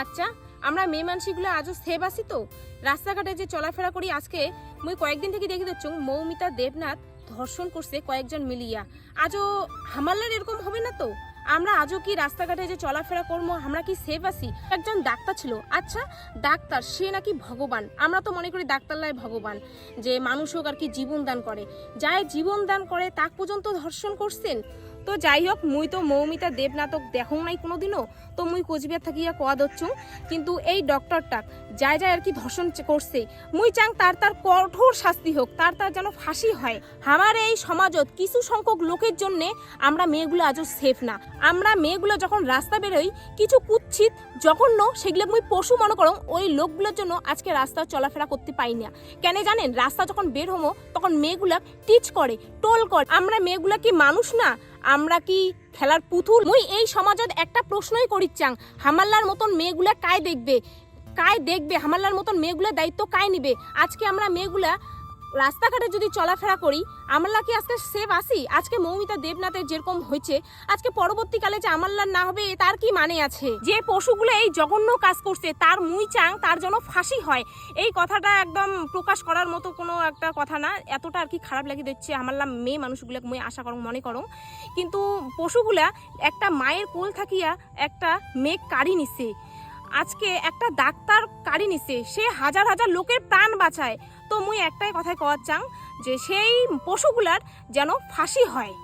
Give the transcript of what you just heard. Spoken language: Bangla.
আচ্ছা আমরা মেয়ে মানসিগুলো আজও সেভ আছি তো? রাস্তাঘাটে যে চলাফেরা করি আজকে, মুই কয়েকদিন থেকে দেখি দিচ্ছ মৌমিতা দেবনাথ ধর্ষণ করছে কয়েকজন মিলিয়া। আজও হামাল্লার এরকম হবে না তো? আমরা আজও কি রাস্তাঘাটে যে চলাফেরা করব, আমরা কি সেভ আছি? একজন ডাক্তার ছিল। আচ্ছা ডাক্তার, সে নাকি ভগবান। আমরা তো মনে করি ডাক্তারলাই ভগবান, যে মানুষ হোক আর কি জীবন দান করে। যাই জীবন দান করে, তাক পর্যন্ত ধর্ষণ করছেন। তো যাই হোক, মুই তো মৌমিতা দেবনাথক দেখো নাই কোনোদিনও, তো মুই কোচবিহার থাকিয়া কোয়া দচ্ছু। কিন্তু এই ডক্টরটা যাই যাই আর কি ধর্ষণ করছে। মুই চাং তার তার কঠোর শাস্তি হোক, তার তার যেন ফাঁসি হয়। আমার এই সমাজত কিছু সংখ্যক লোকের জন্যে আমরা মেয়েগুলো আজও সেফ না। আমরা মেয়েগুলো যখন রাস্তা বেরোই, কিছু কুচ্ছিত জঘন্য, সেগুলো মুই পশু মনে করো, ওই লোকগুলোর জন্য আজকে রাস্তা চলাফেরা করতে পাই না। কেন জানেন, রাস্তা যখন বের হমো, তখন মেয়েগুলা টিচ করে, টোল করে। আমরা মেয়েগুলা কি মানুষ না? আমরা কি খেলার পুতুল? মুই এই সমাজত একটা প্রশ্নই করিচ্ছাং, হামাল্লার মতন মেয়েগুলা কায় দেখবে? কায় দেখবে? হামাল্লার মতন মেয়েগুলা দায়িত্ব কায় নিবে? আজকে আমরা মেয়েগুলা রাস্তাঘাটে যদি চলাফেরা করি আমরা কি আজকে সেফ আসি আজকে মৌমিতা দেবনাথের যেরকম হয়েছে, আজকে পরবর্তীকালে যে আমাল্লার না হবে তার কি মানে আছে? যে পশুগুলো এই জঘন্য কাজ করছে, তার মুই চাং, তার জন্য ফাঁসি হয়। এই কথাটা একদম প্রকাশ করার মতো কোনো একটা কথা না। এতটা আর কি খারাপ লাগে দিচ্ছে আমাল্লা মেয়ে মানুষগুলো, মুই আশা করো, মনে করো। কিন্তু পশুগুলা একটা মায়ের কোল থাকিয়া একটা মেঘ কাড়ি নিছে। আজকে একটা ডাক্তার কাড়ি নিছে। সে হাজার হাজার লোকের প্রাণ বাঁচায়। তো মুই একটাই কথাই কওয়ার চাং যে সেই পশুগুলার যেন ফাঁসি হয়।